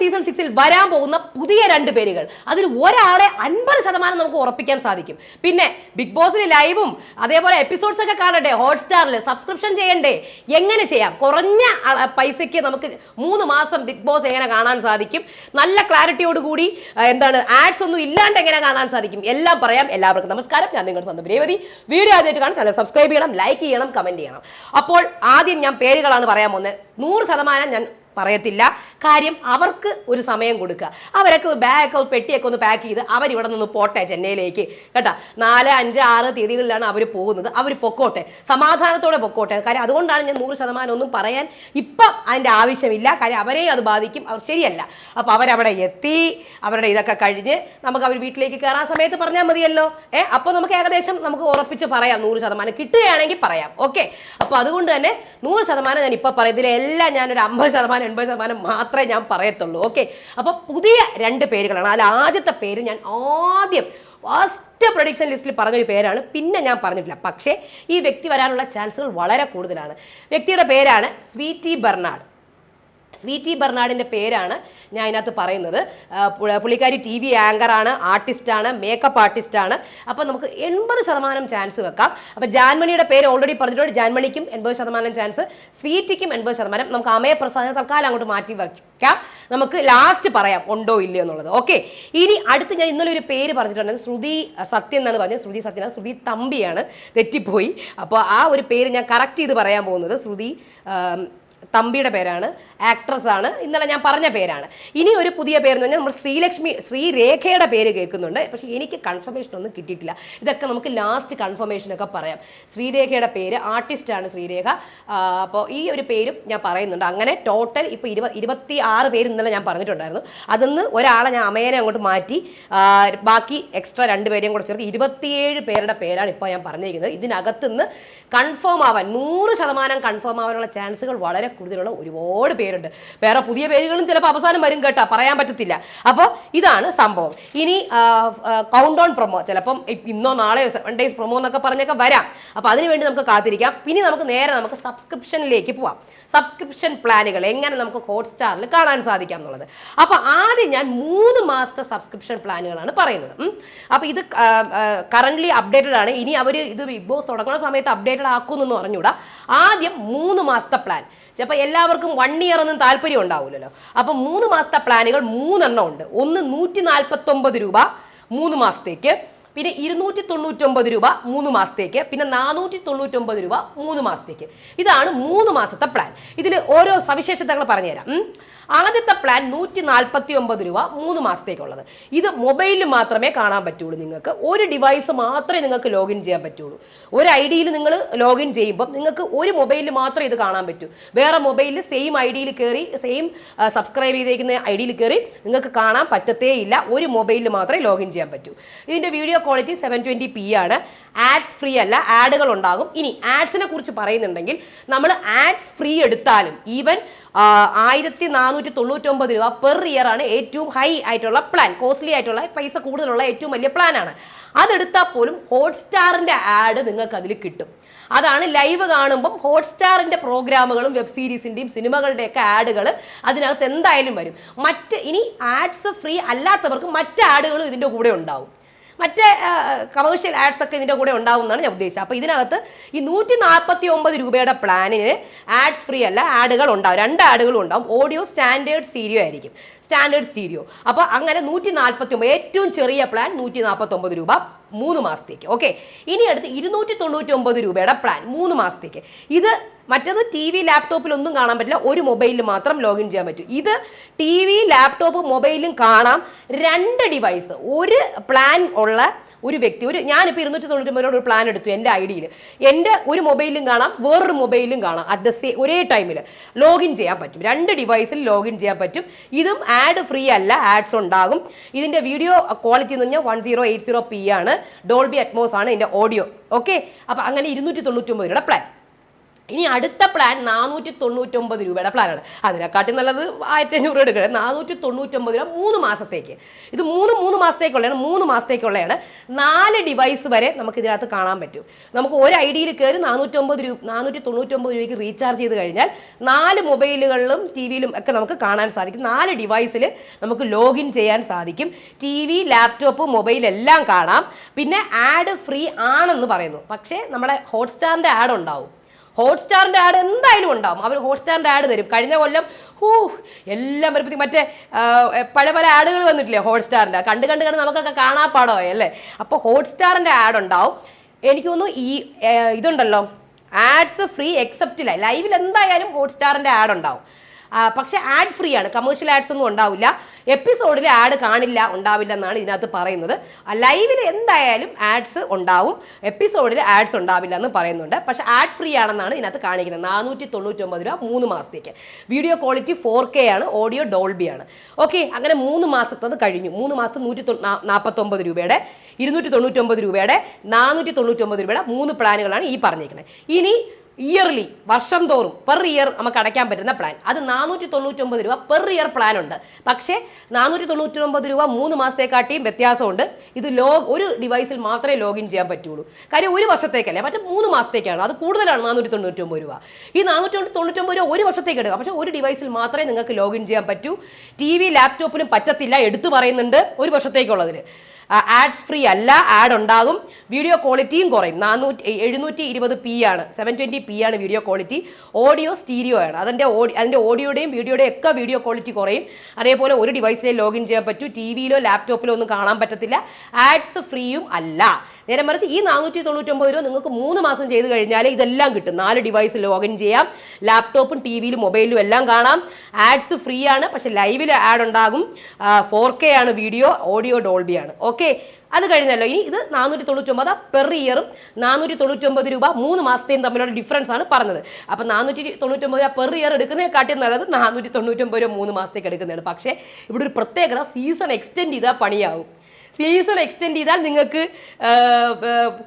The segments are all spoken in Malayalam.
സീസൺ സിക്സിൽ വരാൻ പോകുന്ന പുതിയ രണ്ട് പേരുകൾ. അതിൽ ഒരാളെ അൻപത് ശതമാനം നമുക്ക് ഉറപ്പിക്കാൻ സാധിക്കും. പിന്നെ ബിഗ് ബോസിൽ ലൈവും അതേപോലെ എപ്പിസോഡ്സ് ഒക്കെ കാണട്ടെ ഹോട്ട്സ്റ്റാറിൽ സബ്സ്ക്രിപ്ഷൻ ചെയ്യണ്ടേ? എങ്ങനെ ചെയ്യാം? കുറഞ്ഞ പൈസയ്ക്ക് നമുക്ക് മൂന്ന് മാസം ബിഗ് ബോസ് എങ്ങനെ കാണാൻ സാധിക്കും? നല്ല ക്ലാരിറ്റിയോട് കൂടി എന്താണ് ആഡ്സ് ഒന്നും ഇല്ലാണ്ട് എങ്ങനെ കാണാൻ സാധിക്കും? എല്ലാം പറയാം. എല്ലാവർക്കും നമസ്കാരം. ഞാൻ നിങ്ങളുടെ സ്വന്തം രേവതി. വീഡിയോ ആദ്യമായിട്ട് കാണാൻ ചാനൽ സബ്സ്ക്രൈബ് ചെയ്യണം ലൈക്ക് ചെയ്യണം കമന്റ് ചെയ്യണം. അപ്പോൾ ആദ്യം ഞാൻ പേരുകളാണ് പറയാൻ പോകുന്നത്. നൂറ് ശതമാനം ഞാൻ പറയത്തില്ല. കാര്യം അവർക്ക് ഒരു സമയം കൊടുക്കുക. അവരൊക്കെ ബാഗൊക്കെ പെട്ടിയൊക്കെ ഒന്ന് പാക്ക് ചെയ്ത് അവരിവിടെ നിന്ന് പോട്ടെ ചെന്നൈയിലേക്ക്. കേട്ടോ? നാല് അഞ്ച് ആറ് തീയതികളിലാണ് അവർ പോകുന്നത്. അവർ പൊക്കോട്ടെ. സമാധാനത്തോടെ പൊക്കോട്ടെ. കാര്യം അതുകൊണ്ടാണ് ഞാൻ നൂറ് ശതമാനം ഒന്നും പറയാൻ ഇപ്പം അതിന്റെ ആവശ്യമില്ല. കാര്യം അവരെയും അത് ബാധിക്കും. അവർ ശരിയല്ല. അപ്പോൾ അവരവിടെ എത്തി. അവരുടെ ഇതൊക്കെ കഴിഞ്ഞ് നമുക്ക് അവർ വീട്ടിലേക്ക് കയറാൻ സമയത്ത് പറഞ്ഞാൽ മതിയല്ലോ. ഏ? അപ്പോൾ നമുക്ക് ഏകദേശം നമുക്ക് ഉറപ്പിച്ച് പറയാം നൂറ് ശതമാനം. കിട്ടുകയാണെങ്കിൽ പറയാം. ഓക്കെ? അപ്പോൾ അതുകൊണ്ട് തന്നെ നൂറ് ശതമാനം ഞാൻ ഇപ്പോൾ പറയുന്നതിലെല്ലാം ഞാനൊരു അമ്പത് ശതമാനം എൺപത് ശതമാനം മാത്രമേ ഞാൻ പറയത്തുള്ളൂ. ഓക്കെ അപ്പോൾ പുതിയ രണ്ട് പേരുകളാണ്. അതിൽ ആദ്യത്തെ പേര് ഞാൻ ആദ്യം ഫസ്റ്റ് പ്രൊഡിക്ഷൻ ലിസ്റ്റിൽ പറഞ്ഞൊരു പേരാണ്. പിന്നെ ഞാൻ പറഞ്ഞിട്ടില്ല. പക്ഷേ ഈ വ്യക്തി വരാനുള്ള ചാൻസുകൾ വളരെ കൂടുതലാണ്. വ്യക്തിയുടെ പേരാണ് സ്വീറ്റി ബെർണാഡ്. സ്വീറ്റി ബെർണാഡിന്റെ പേരാണ് ഞാൻ ഇതിനകത്ത് പറയുന്നത്. പുള്ളിക്കാരി ടി വി ആങ്കറാണ് ആർട്ടിസ്റ്റാണ് മേക്കപ്പ് ആർട്ടിസ്റ്റാണ് അപ്പോൾ നമുക്ക് എൺപത് ശതമാനം ചാൻസ് വെക്കാം. അപ്പോൾ ജാൻമണിയുടെ പേര് ഓൾറെഡി പറഞ്ഞിട്ടുണ്ട്. ജാൻമണിക്കും എൺപത് ശതമാനം ചാൻസ് സ്വീറ്റിക്കും എൺപത് ശതമാനം. നമുക്ക് അമയപ്രസാദിനെ തൽക്കാലം അങ്ങോട്ട് മാറ്റി വയ്ക്കാം നമുക്ക് ലാസ്റ്റ് പറയാം ഉണ്ടോ ഇല്ലയോ എന്നുള്ളത്. ഓക്കെ ഇനി അടുത്ത് ഞാൻ ഇന്നലെ ഒരു പേര് പറഞ്ഞിട്ടുണ്ട് ശ്രുതി സത്യം എന്നാണ് പറഞ്ഞത്. ശ്രുതി സത്യന ശ്രുതി തമ്പിയാണ്. തെറ്റിപ്പോയി. അപ്പോൾ ആ ഒരു പേര് ഞാൻ കറക്റ്റ് ചെയ്ത് പറയാൻ പോകുന്നത്. ശ്രുതി തമ്പിയുടെ പേരാണ് ആക്ട്രസ് ആണ്. ഇന്നലെ ഞാൻ പറഞ്ഞ പേരാണ്. ഇനി ഒരു പുതിയ പേര് എന്ന് പറഞ്ഞാൽ നമ്മൾ ശ്രീലക്ഷ്മി ശ്രീരേഖയുടെ പേര് കേൾക്കുന്നുണ്ട്. പക്ഷേ എനിക്ക് കൺഫർമേഷൻ ഒന്നും കിട്ടിയിട്ടില്ല. ഇതൊക്കെ നമുക്ക് ലാസ്റ്റ് കൺഫർമേഷനൊക്കെ പറയാം. ശ്രീരേഖയുടെ പേര് ആർട്ടിസ്റ്റാണ് ശ്രീരേഖ. അപ്പോൾ ഈ ഒരു പേരും ഞാൻ പറയുന്നുണ്ട്. അങ്ങനെ ടോട്ടൽ ഇപ്പോൾ ഇരുപ ഇരുപത്തി ആറ് പേര് ഇന്നലെ ഞാൻ പറഞ്ഞിട്ടുണ്ടായിരുന്നു. അതിന്ന് ഒരാളെ ഞാൻ അമേനെ അങ്ങോട്ട് മാറ്റി ബാക്കി എക്സ്ട്രാ രണ്ട് പേരെയും കൂടെ ചേർത്ത് ഇരുപത്തിയേഴ് പേരുടെ പേരാണ് ഇപ്പോൾ ഞാൻ പറഞ്ഞിരിക്കുന്നത്. ഇതിനകത്തുനിന്ന് കൺഫേം ആവാൻ നൂറ് ശതമാനം കൺഫേം ആവാനുള്ള ചാൻസുകൾ വളരെ കൂടുതലുള്ള ഒരുപാട് പേരുണ്ട്. വേറെ പുതിയ പേരുകളും ചിലപ്പോൾ അവസാനം വരും കേട്ടോ. പറയാൻ പറ്റത്തില്ല. അപ്പോൾ ഇതാണ് സംഭവം. ഇനി കൗണ്ട് ഓൺ പ്രൊമോ ചിലപ്പം ഇന്നോ നാളെയോ സെവൻ ഡേയ്സ് പ്രൊമോ എന്നൊക്കെ പറഞ്ഞൊക്കെ വരാം. അപ്പോൾ അതിനുവേണ്ടി നമുക്ക് കാത്തിരിക്കാം. പിന്നെ നമുക്ക് നേരെ നമുക്ക് സബ്സ്ക്രിപ്ഷനിലേക്ക് പോവാം. സബ്സ്ക്രിപ്ഷൻ പ്ലാനുകൾ എങ്ങനെ നമുക്ക് ഹോട്ട്സ്റ്റാറിൽ കാണാൻ സാധിക്കാം എന്നുള്ളത്. അപ്പോൾ ആദ്യം ഞാൻ മൂന്ന് മാസത്തെ സബ്സ്ക്രിപ്ഷൻ പ്ലാനുകളാണ് പറയുന്നത്. അപ്പോൾ ഇത് കറന്റ്ലി അപ്ഡേറ്റഡ് ആണ്. ഇനി അവർ ഇത് ബിഗ് ബോസ് തുടങ്ങുന്ന സമയത്ത് അപ്ഡേറ്റഡ് ആക്കുമെന്നൊന്നും അറിഞ്ഞൂടാ ആദ്യം മൂന്ന് മാസത്തെ പ്ലാൻ ചിലപ്പോൾ എല്ലാവർക്കും വൺ ഇയർ ഒന്നും താല്പര്യം ഉണ്ടാവില്ലല്ലോ അപ്പോൾ മൂന്ന് മാസത്തെ പ്ലാനുകൾ മൂന്നെണ്ണം ഉണ്ട്. ഒന്ന് നൂറ്റി നാൽപ്പത്തൊമ്പത് രൂപ മൂന്ന് മാസത്തേക്ക്. പിന്നെ ഇരുന്നൂറ്റി തൊണ്ണൂറ്റൊമ്പത് രൂപ മൂന്ന് മാസത്തേക്ക് പിന്നെ നാനൂറ്റി തൊണ്ണൂറ്റൊമ്പത് രൂപ മൂന്ന് മാസത്തേക്ക്. ഇതാണ് മൂന്ന് മാസത്തെ പ്ലാൻ ഇതിൽ ഓരോ സവിശേഷതകൾ പറഞ്ഞുതരാം. ആദ്യത്തെ പ്ലാൻ നൂറ്റി നാൽപ്പത്തി ഒമ്പത് രൂപ മൂന്ന് മാസത്തേക്കുള്ളത്. ഇത് മൊബൈലിൽ മാത്രമേ കാണാൻ പറ്റുള്ളൂ നിങ്ങൾക്ക്. ഒരു ഡിവൈസ് മാത്രമേ നിങ്ങൾക്ക് ലോഗിൻ ചെയ്യാൻ പറ്റുള്ളൂ. ഒരു ഐ ഡിയിൽ നിങ്ങൾ ലോഗിൻ ചെയ്യുമ്പോൾ നിങ്ങൾക്ക് ഒരു മൊബൈലിൽ മാത്രമേ ഇത് കാണാൻ പറ്റൂ. വേറെ മൊബൈലിൽ സെയിം ഐ ഡിയിൽ കയറി സെയിം സബ്സ്ക്രൈബ് ചെയ്തേക്കുന്ന ഐ ഡിയിൽ കയറി നിങ്ങൾക്ക് കാണാൻ പറ്റത്തേ ഇല്ല ഒരു മൊബൈലിൽ മാത്രമേ ലോഗിൻ ചെയ്യാൻ പറ്റൂ. ഇതിന്റെ video quality seven twenty P ആണ്. ആഡ്സ് ഫ്രീ അല്ല ആഡുകൾ ഉണ്ടാകും. ഇനി ആഡ്സിനെ കുറിച്ച് പറയുന്നുണ്ടെങ്കിൽ നമ്മൾ ആഡ്സ് ഫ്രീ എടുത്താലും ഈവൻ ആയിരത്തി നാനൂറ്റി തൊണ്ണൂറ്റൊമ്പത് രൂപ പെർ ഇയർ ആണ് ഏറ്റവും ഹൈ ആയിട്ടുള്ള പ്ലാൻ കോസ്റ്റ്ലി ആയിട്ടുള്ള പൈസ കൂടുതലുള്ള ഏറ്റവും വലിയ പ്ലാനാണ് അതെടുത്താൽ പോലും ഹോട്ട്സ്റ്റാറിന്റെ ആഡ് നിങ്ങൾക്ക് അതിൽ കിട്ടും. അതാണ് ലൈവ് കാണുമ്പം ഹോട്ട്സ്റ്റാറിന്റെ പ്രോഗ്രാമുകളും വെബ് സീരീസിന്റെയും സിനിമകളുടെയൊക്കെ ആഡുകൾ അതിനകത്ത് എന്തായാലും വരും. മറ്റ് ഇനി ആഡ്സ് ഫ്രീ അല്ലാത്തവർക്ക് മറ്റ് ആഡുകളും ഇതിന്റെ കൂടെ ഉണ്ടാവും. മറ്റേ കമേഴ്ഷ്യൽ ആഡ്സ് ഒക്കെ ഇതിന്റെ കൂടെ ഉണ്ടാവും എന്നാണ് ഞാൻ ഉദ്ദേശിച്ചത്. അപ്പോൾ ഇതിനകത്ത് ഈ നൂറ്റി നാൽപ്പത്തി ഒമ്പത് രൂപയുടെ പ്ലാനിന് ആഡ്സ് ഫ്രീ അല്ല ആഡുകൾ ഉണ്ടാവും. രണ്ട് ആഡുകളും ഉണ്ടാവും. ഓഡിയോ സ്റ്റാൻഡേർഡ് സ്റ്റീരിയോ ആയിരിക്കും. സ്റ്റാൻഡേർഡ് സ്റ്റീരിയോ അപ്പോൾ അങ്ങനെ നൂറ്റി നാൽപ്പത്തി ഒമ്പത് ഏറ്റവും ചെറിയ പ്ലാൻ നൂറ്റി നാൽപ്പത്തൊമ്പത് രൂപ മൂന്ന് മാസത്തേക്ക്. ഓക്കെ ഇനി അടുത്ത് ഇരുന്നൂറ്റി തൊണ്ണൂറ്റി ഒമ്പത് രൂപയുടെ പ്ലാൻ മൂന്ന് മാസത്തേക്ക്. ഇത് മറ്റത് ടി വി ലാപ്ടോപ്പിലൊന്നും കാണാൻ പറ്റില്ല. ഒരു മൊബൈലിൽ മാത്രം ലോഗിൻ ചെയ്യാൻ പറ്റും. ഇത് ടി വി ലാപ്ടോപ്പ് മൊബൈലും കാണാം. രണ്ട് ഡിവൈസ് ഒരു പ്ലാൻ ഉള്ള ഒരു വ്യക്തി. ഒരു ഞാനിപ്പോൾ ഇരുന്നൂറ്റി തൊണ്ണൂറ്റൊമ്പത് ഒരു പ്ലാൻ എടുത്തു എന്റെ ഐ ഡിയിൽ എന്റെ ഒരു മൊബൈലും കാണാം വേറൊരു മൊബൈലും കാണാം. അറ്റ് ദ സേ ഒരേ ടൈമിൽ ലോഗിൻ ചെയ്യാൻ പറ്റും. രണ്ട് ഡിവൈസിൽ ലോഗിൻ ചെയ്യാൻ പറ്റും. ഇതും ആഡ് ഫ്രീ അല്ല ആഡ്സ് ഉണ്ടാകും. ഇതിന്റെ വീഡിയോ ക്വാളിറ്റി എന്ന് പറഞ്ഞാൽ one zero eight zero P ആണ്. ഡോൾബി അറ്റ്മോസ് ആണ് ഇതിന്റെ ഓഡിയോ ഓക്കെ അപ്പോൾ അങ്ങനെ ഇരുന്നൂറ്റി തൊണ്ണൂറ്റൊമ്പത് രൂപയുടെ പ്ലാൻ ഇനി അടുത്ത പ്ലാൻ നാനൂറ്റി തൊണ്ണൂറ്റൊമ്പത് രൂപയുടെ പ്ലാനാണ് അതിനെക്കാട്ടി നല്ലത് ആയിരത്തി അഞ്ഞൂറ് എടുക്കുക നാനൂറ്റി തൊണ്ണൂറ്റൊമ്പത് രൂപ മൂന്ന് മാസത്തേക്ക്. ഇത് മൂന്ന് മൂന്ന് മാസത്തേക്കുള്ളതാണ് മൂന്ന് മാസത്തേക്കുള്ളതാണ്. നാല് ഡിവൈസ് വരെ നമുക്ക് ഇതിനകത്ത് കാണാൻ പറ്റും. നമുക്ക് ഒരു ഐ ഡിയിൽ കയറി നാനൂറ്റൊമ്പത് രൂപ നാനൂറ്റി തൊണ്ണൂറ്റൊമ്പത് രൂപയ്ക്ക് റീചാർജ് ചെയ്ത് കഴിഞ്ഞാൽ നാല് മൊബൈലുകളിലും ടി വിയിലും ഒക്കെ നമുക്ക് കാണാൻ സാധിക്കും. നാല് ഡിവൈസിൽ നമുക്ക് ലോഗിൻ ചെയ്യാൻ സാധിക്കും. ടി വി ലാപ്ടോപ്പ് മൊബൈൽ എല്ലാം കാണാം. പിന്നെ ആഡ് ഫ്രീ ആണെന്ന് പറയുന്നു. പക്ഷേ നമ്മുടെ ഹോട്ട്സ്റ്റാറിന്റെ ആഡ് ഉണ്ടാവും. ഹോട്ട്സ്റ്റാറിന്റെ ആഡ് എന്തായാലും ഉണ്ടാവും. അവർ ഹോട്ട്സ്റ്റാറിന്റെ ആഡ് തരും. കഴിഞ്ഞ കൊല്ലം ഹൂ എല്ലാം വരുമ്പോഴത്തേക്ക് മറ്റേ പല പല ആഡുകൾ വന്നിട്ടില്ലേ ഹോട്ട്സ്റ്റാറിന്റെ കണ്ട് കണ്ട് കണ്ട് നമുക്കൊക്കെ കാണാപ്പാടമായി അല്ലേ? അപ്പോൾ ഹോട്ട്സ്റ്റാറിന്റെ ആഡ് ഉണ്ടാവും. എനിക്ക് തോന്നുന്നു ഈ ഇതുണ്ടല്ലോ. ആഡ്സ് ഫ്രീ എക്സെപ്റ്റില്ല ലൈവിൽ എന്തായാലും ഹോട്ട്സ്റ്റാറിന്റെ ആഡ് ഉണ്ടാവും. പക്ഷേ ആഡ് ഫ്രീ ആണ്. കമേഴ്ഷ്യൽ ആഡ്സ് ഒന്നും ഉണ്ടാവില്ല. എപ്പിസോഡിൽ ആഡ് കാണില്ല ഉണ്ടാവില്ല എന്നാണ് ഇതിനകത്ത് പറയുന്നത്. ലൈവിൽ എന്തായാലും ആഡ്സ് ഉണ്ടാവും. എപ്പിസോഡിൽ ആഡ്സ് ഉണ്ടാവില്ല എന്ന് പറയുന്നുണ്ട്. പക്ഷേ ആഡ് ഫ്രീ ആണെന്നാണ് ഇതിനകത്ത് കാണിക്കുന്നത്. നാനൂറ്റി തൊണ്ണൂറ്റൊമ്പത് രൂപ മൂന്ന് മാസത്തേക്ക്. വീഡിയോ ക്വാളിറ്റി ഫോർ കെ ആണ്. ഓഡിയോ ഡോൾബി ആണ്. ഓക്കെ അങ്ങനെ മൂന്ന് മാസത്തത് കഴിഞ്ഞു. മൂന്ന് മാസത്തെ നൂറ്റി നാൽപ്പത്തൊമ്പത് രൂപയുടെ ഇരുന്നൂറ്റി തൊണ്ണൂറ്റൊമ്പത് രൂപയുടെ നാനൂറ്റി തൊണ്ണൂറ്റൊമ്പത് രൂപയുടെ മൂന്ന് പ്ലാനുകളാണ് ഈ പറഞ്ഞിരിക്കുന്നത് ഇനി ഇയർലി വർഷം തോറും പെർ ഇയർ നമുക്ക് അടയ്ക്കാൻ പറ്റുന്ന പ്ലാൻ അത് നാനൂറ്റി തൊണ്ണൂറ്റൊമ്പത് രൂപ പെർ ഇയർ പ്ലാൻ ഉണ്ട്. പക്ഷേ നാനൂറ്റി തൊണ്ണൂറ്റൊമ്പത് രൂപ മൂന്ന് മാസത്തെക്കാട്ടിയും വ്യത്യാസമുണ്ട്. ഇത് ലോ ഒരു ഡിവൈസിൽ മാത്രമേ ലോഗിൻ ചെയ്യാൻ പറ്റുള്ളൂ. കാര്യം ഒരു വർഷത്തേക്കല്ലേ മറ്റേ മൂന്ന് മാസത്തേക്കാണ്. അത് കൂടുതലാണ് നാനൂറ്റി തൊണ്ണൂറ്റൊമ്പത് രൂപ. ഈ നാനൂറ്റി തൊണ്ണൂറ്റൊമ്പത് രൂപ ഒരു വർഷത്തേക്ക് എടുക്കുക പക്ഷേ ഒരു ഡിവൈസിൽ മാത്രമേ നിങ്ങൾക്ക് ലോഗിൻ ചെയ്യാൻ പറ്റൂ. ടി വി ലാപ്ടോപ്പിലും പറ്റത്തില്ല എടുത്തു പറയുന്നുണ്ട് ഒരു വർഷത്തേക്കുള്ളതിൽ ആഡ്സ് ഫ്രീ അല്ല ആഡ് ഉണ്ടാകും. വീഡിയോ ക്വാളിറ്റിയും കുറയും. നാനൂറ്റി എഴുന്നൂറ്റി ഇരുപത് പി ആണ്. സെവൻ ട്വന്റി പി ആണ് വീഡിയോ ക്വാളിറ്റി ഓഡിയോ സ്റ്റീരിയോ ആണ്. അതിന്റെ ഓഡി അതിന്റെ ഓഡിയോയുടെയും വീഡിയോയുടെയും ഒക്കെ വീഡിയോ ക്വാളിറ്റി കുറയും. അതേപോലെ ഒരു ഡിവൈസിലേ ലോഗിൻ ചെയ്യാൻ പറ്റൂ. ടി വിയിലോ ലാപ്ടോപ്പിലോ ഒന്നും കാണാൻ പറ്റത്തില്ല. ആഡ്സ് ഫ്രീയും അല്ല. നേരെ മറിച്ച് ഈ നാനൂറ്റി തൊണ്ണൂറ്റൊമ്പത് രൂപ നിങ്ങൾക്ക് മൂന്ന് മാസം ചെയ്ത് കഴിഞ്ഞാൽ ഇതെല്ലാം കിട്ടും. നാല് ഡിവൈസ് ലോഗിൻ ചെയ്യാം. ലാപ്ടോപ്പും ടി വിയിലും മൊബൈലിലും എല്ലാം കാണാം. ആഡ്സ് ഫ്രീ ആണ്. പക്ഷേ ലൈവിൽ ആഡ് ഉണ്ടാകും. ഫോർ കെ ആണ് വീഡിയോ ഓഡിയോ ഡോൾബി ആണ്. ഓക്കെ അത് കഴിഞ്ഞല്ലോ. ഇനി ഇത് നാനൂറ്റി തൊണ്ണൂറ്റൊമ്പത് പെർ ഇയറും നാനൂറ്റി തൊണ്ണൂറ്റൊമ്പത് രൂപ മൂന്ന് മാസത്തെയും തമ്മിലുള്ള ഡിഫറൻസ് ആണ് പറഞ്ഞത്. അപ്പം നാനൂറ്റി തൊണ്ണൂറ്റൊമ്പത് രൂപ പെർ ഇയർ എടുക്കുന്നതിനെക്കാട്ടിയും നല്ലത് നാനൂറ്റി തൊണ്ണൂറ്റൊമ്പത് രൂപ മൂന്ന് മാസത്തേക്ക് എടുക്കുന്നതാണ്. പക്ഷേ ഇവിടെ ഒരു പ്രത്യേകത സീസൺ എക്സ്റ്റെൻഡ് ചെയ്താൽ പണിയാവും. സീസൺ എക്സ്റ്റെൻഡ് ചെയ്താൽ നിങ്ങൾക്ക്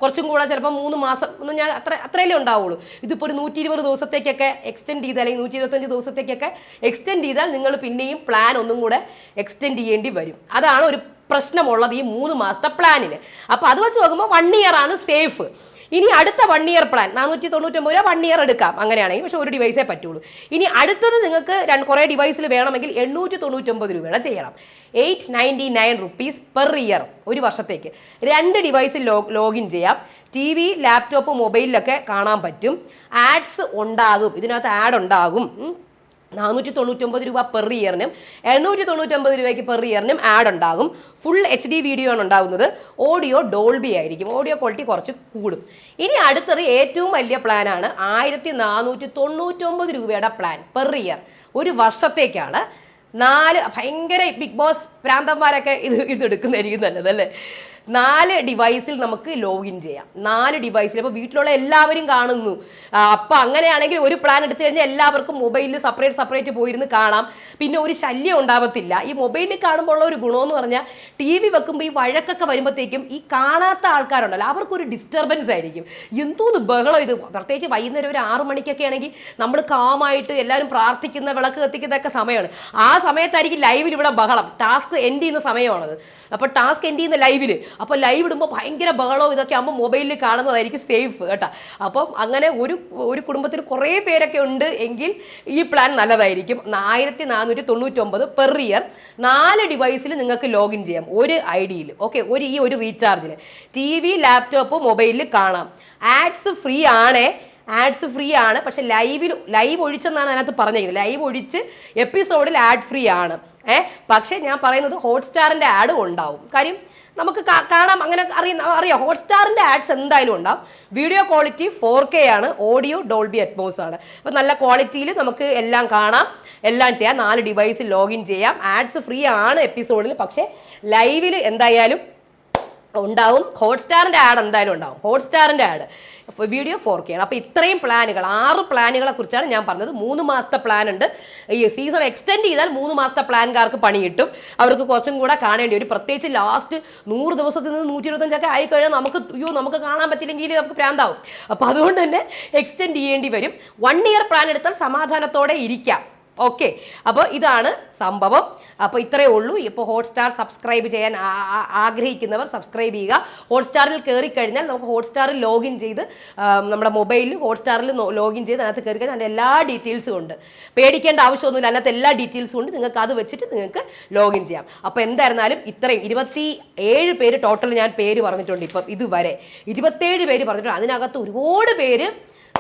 കുറച്ചും കൂടെ ചിലപ്പോൾ മൂന്ന് മാസം ഒന്നും ഞാൻ അത്ര അത്രയല്ലേ ഉണ്ടാവുള്ളൂ. ഇതിപ്പോൾ ഒരു നൂറ്റി ഇരുപത് ദിവസത്തേക്കൊക്കെ എക്സ്റ്റെൻഡ് ചെയ്താൽ അല്ലെങ്കിൽ നൂറ്റി ഇരുപത്തഞ്ച് ദിവസത്തേക്കൊക്കെ എക്സ്റ്റെൻഡ് ചെയ്താൽ നിങ്ങൾ പിന്നെയും പ്ലാൻ ഒന്നും കൂടെ എക്സ്റ്റെൻഡ് ചെയ്യേണ്ടി വരും. അതാണ് ഒരു പ്രശ്നമുള്ളത് ഈ മൂന്ന് മാസത്തെ പ്ലാനിന് അപ്പോൾ അത് വെച്ച് നോക്കുമ്പോൾ വൺ ഇയർ ആണ് സേഫ് ഇനി അടുത്ത വൺ ഇയർ പ്ലാൻ നാനൂറ്റി തൊണ്ണൂറ്റൊമ്പത് രൂപ വൺ ഇയർ എടുക്കാം. അങ്ങനെയാണെങ്കിൽ പക്ഷേ ഒരു ഡിവൈസേ പറ്റുള്ളൂ. ഇനി അടുത്തത് നിങ്ങൾക്ക് രണ്ട് കുറേ ഡിവൈസിൽ വേണമെങ്കിൽ എണ്ണൂറ്റി തൊണ്ണൂറ്റൊമ്പത് രൂപയുടെ ചെയ്യണം. Eight ninety nine rupees per year ഒരു വർഷത്തേക്ക്. രണ്ട് ഡിവൈസിൽ ലോഗിൻ ചെയ്യാം. ടി വി ലാപ്ടോപ്പ് മൊബൈലിലൊക്കെ കാണാൻ പറ്റും. ആഡ്സ് ഉണ്ടാകും. ഇതിനകത്ത് ആഡ് ഉണ്ടാകും. നാനൂറ്റി തൊണ്ണൂറ്റൊമ്പത് രൂപ പെർ ഇയറിനും എണ്ണൂറ്റി തൊണ്ണൂറ്റൊമ്പത് രൂപയ്ക്ക് പെർ ഇയറിനും ആഡ് ഉണ്ടാകും. ഫുൾ എച്ച് ഡി വീഡിയോ ആണ് ഉണ്ടാകുന്നത്. ഓഡിയോ ഡോൾബി ആയിരിക്കും. ഓഡിയോ ക്വാളിറ്റി കുറച്ച് കൂടും. ഇനി അടുത്തത് ഏറ്റവും വലിയ പ്ലാനാണ് ആയിരത്തി നാനൂറ്റി തൊണ്ണൂറ്റൊമ്പത് രൂപയുടെ പ്ലാൻ പെർ ഇയർ ഒരു വർഷത്തേക്കാണ്. നാല് ഭയങ്കര ബിഗ് ബോസ് പ്രാന്തന്മാരൊക്കെ ഇത് ഇതെടുക്കുന്നതായിരിക്കും നല്ലതല്ലേ നാല് ഡിവൈസിൽ നമുക്ക് ലോഗിൻ ചെയ്യാം. നാല് ഡിവൈസിൽ അപ്പോൾ വീട്ടിലുള്ള എല്ലാവരും കാണുന്നു. അപ്പോൾ അങ്ങനെയാണെങ്കിൽ ഒരു പ്ലാൻ എടുത്തു കഴിഞ്ഞാൽ എല്ലാവർക്കും മൊബൈലിൽ സെപ്പറേറ്റ് സെപ്പറേറ്റ് പോയിരുന്ന് കാണാം. പിന്നെ ഒരു ശല്യം ഉണ്ടാവത്തില്ല. ഈ മൊബൈലിൽ കാണുമ്പോൾ ഉള്ള ഒരു ഗുണമെന്ന് പറഞ്ഞാൽ ടി വി വെക്കുമ്പോൾ ഈ വഴക്കൊക്കെ വരുമ്പോഴത്തേക്കും ഈ കാണാത്ത ആൾക്കാരുണ്ടല്ലോ അവർക്കൊരു ഡിസ്റ്റർബൻസ് ആയിരിക്കും. എന്തോന്ന് ബഹളം ഇത്. പ്രത്യേകിച്ച് വൈകുന്നേരം ഒരു ആറു മണിക്കൊക്കെ ആണെങ്കിൽ നമ്മൾ കാമായിട്ട് എല്ലാവരും പ്രാർത്ഥിക്കുന്ന വിളക്ക് കത്തിക്കുന്നതൊക്കെ സമയമാണ്. ആ സമയത്തായിരിക്കും ലൈവിൽ ഇവിടെ ബഹളം. ടാസ്ക് എൻഡ് ചെയ്യുന്ന സമയമാണത്. അപ്പോൾ ടാസ്ക് എൻഡ് ചെയ്യുന്ന ലൈവിൽ അപ്പോൾ ലൈവ് ഇടുമ്പോൾ ഭയങ്കര ബഹളവും ഇതൊക്കെ ആകുമ്പോൾ മൊബൈലിൽ കാണുന്നതായിരിക്കും സേഫ് കേട്ടോ. അപ്പം അങ്ങനെ ഒരു ഒരു കുടുംബത്തിൽ കുറേ പേരൊക്കെ ഉണ്ട് എങ്കിൽ ഈ പ്ലാൻ നല്ലതായിരിക്കും. ആയിരത്തി നാനൂറ്റി തൊണ്ണൂറ്റൊമ്പത് പെർ ഇയർ നാല് ഡിവൈസിൽ നിങ്ങൾക്ക് ലോഗിൻ ചെയ്യാം. ഒരു ഐ ഡിയിൽ ഓക്കെ ഒരു ഈ ഒരു റീചാർജിൽ ടി വി ലാപ്ടോപ്പ് മൊബൈലിൽ കാണാം. ആഡ്സ് ഫ്രീ ആണേ. ആഡ്സ് ഫ്രീ ആണ്. പക്ഷെ ലൈവിൽ ലൈവ് ഒഴിച്ചെന്നാണ് അതിനകത്ത് പറഞ്ഞിരിക്കുന്നത്. ലൈവ് ഒഴിച്ച് എപ്പിസോഡിൽ ആഡ് ഫ്രീ ആണ്. ഏഹ് പക്ഷേ ഞാൻ പറയുന്നത് ഹോട്ട്സ്റ്റാറിന്റെ ആഡും ഉണ്ടാവും. കാര്യം നമുക്ക് കാണാം. അങ്ങനെ അറിയുന്ന അറിയാം? ഹോട്ട്സ്റ്റാറിന്റെ ആഡ്സ് എന്തായാലും ഉണ്ടാവും. വീഡിയോ ക്വാളിറ്റി ഫോർ കെ ആണ്. ഓഡിയോ ഡോൾബി അറ്റ്മോസ് ആണ്. അപ്പം നല്ല ക്വാളിറ്റിയിൽ നമുക്ക് എല്ലാം കാണാം. എല്ലാം ചെയ്യാം. നാല് ഡിവൈസിൽ ലോഗിൻ ചെയ്യാം. ആഡ്സ് ഫ്രീ ആണ് എപ്പിസോഡിൽ പക്ഷേ ലൈവിൽ എന്തായാലും ഉണ്ടാവും. ഹോട്ട്സ്റ്റാറിന്റെ ആഡ് എന്തായാലും ഉണ്ടാവും. ഹോട്ട്സ്റ്റാറിന്റെ ആഡ് വീഡിയോ ഫോർ കെ ആണ്. അപ്പോൾ ഇത്രയും പ്ലാനുകൾ ആറ് പ്ലാനുകളെ കുറിച്ചാണ് ഞാൻ പറഞ്ഞത്. മൂന്ന് മാസത്തെ പ്ലാൻ ഉണ്ട്. ഈ സീസൺ എക്സ്റ്റെൻഡ് ചെയ്താൽ മൂന്ന് മാസത്തെ പ്ലാൻകാർക്ക് പണി കിട്ടും. അവർക്ക് കുറച്ചും കൂടെ കാണേണ്ടി വരും. പ്രത്യേകിച്ച് ലാസ്റ്റ് നൂറ് ദിവസത്തിൽ നിന്ന് നൂറ്റി ഇരുപത്തഞ്ചൊക്കെ ആയിക്കഴിഞ്ഞാൽ നമുക്ക് അയ്യോ നമുക്ക് കാണാൻ പറ്റില്ലെങ്കിൽ നമുക്ക് പ്രാന്താവും. അപ്പോൾ അതുകൊണ്ട് തന്നെ എക്സ്റ്റെൻഡ് ചെയ്യേണ്ടി വരും. വൺ ഇയർ പ്ലാൻ എടുത്താൽ സമാധാനത്തോടെ ഇരിക്കാം. ഓക്കെ. അപ്പോൾ ഇതാണ് സംഭവം. അപ്പോൾ ഇത്രയേ ഉള്ളൂ. ഇപ്പോൾ ഹോട്ട്സ്റ്റാർ സബ്സ്ക്രൈബ് ചെയ്യാൻ ആഗ്രഹിക്കുന്നവർ സബ്സ്ക്രൈബ് ചെയ്യുക. ഹോട്ട്സ്റ്റാറിൽ കയറി കഴിഞ്ഞാൽ നമുക്ക് ഹോട്ട്സ്റ്റാറിൽ ലോഗിൻ ചെയ്ത് നമ്മുടെ മൊബൈലിൽ ഹോട്ട്സ്റ്റാറിൽ ലോഗിൻ ചെയ്ത് അതിനകത്ത് കയറി കഴിഞ്ഞാൽ അതിന്റെ എല്ലാ ഡീറ്റെയിൽസും ഉണ്ട്. പേടിക്കേണ്ട ആവശ്യമൊന്നുമില്ല. അതിനകത്ത് എല്ലാ ഡീറ്റെയിൽസും ഉണ്ട്. നിങ്ങൾക്ക് അത് വെച്ചിട്ട് നിങ്ങൾക്ക് ലോഗിൻ ചെയ്യാം. അപ്പോൾ എന്തായിരുന്നാലും ഇത്രയും ഇരുപത്തി ഏഴ് പേര് ടോട്ടൽ ഞാൻ പേര് പറഞ്ഞിട്ടുണ്ട് ഇപ്പം ഇതുവരെ. ഇരുപത്തേഴ് പേര് പറഞ്ഞിട്ടുണ്ട്. അതിനകത്ത് ഒരുപാട് പേര്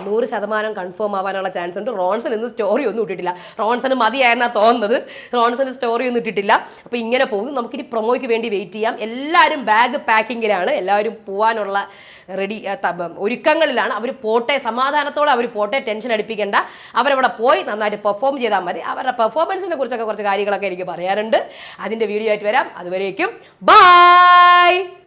നൂറ് ശതമാനം കൺഫേം ആവാനുള്ള ചാൻസ് ഉണ്ട്. റോൺസൺ ഇന്ന് സ്റ്റോറി ഒന്നും ഇട്ടിട്ടില്ല. റോൺസൺ മതിയായിരുന്നാ തോന്നുന്നത്. റോൺസൺ സ്റ്റോറി ഒന്നും ഇട്ടിട്ടില്ല. അപ്പോൾ ഇങ്ങനെ പോകും നമുക്കിനി പ്രൊമോയ്ക്ക് വേണ്ടി വെയിറ്റ് ചെയ്യാം. എല്ലാവരും ബാഗ് പാക്കിങ്ങിലാണ് എല്ലാവരും പോവാനുള്ള റെഡി ഒരുക്കങ്ങളിലാണ്. അവർ പോട്ടെ. സമാധാനത്തോടെ അവർ പോട്ടെ. ടെൻഷൻ അടിപ്പിക്കേണ്ട. അവരവിടെ പോയി നന്നായിട്ട് പെർഫോം ചെയ്താൽ മതി. അവരുടെ പെർഫോമൻസിനെ കുറിച്ചൊക്കെ കുറച്ച് കാര്യങ്ങളൊക്കെ എനിക്ക് പറയാറുണ്ട് അതിന്റെ വീഡിയോ ആയിട്ട് വരാം. അതുവരേക്കും ബൈ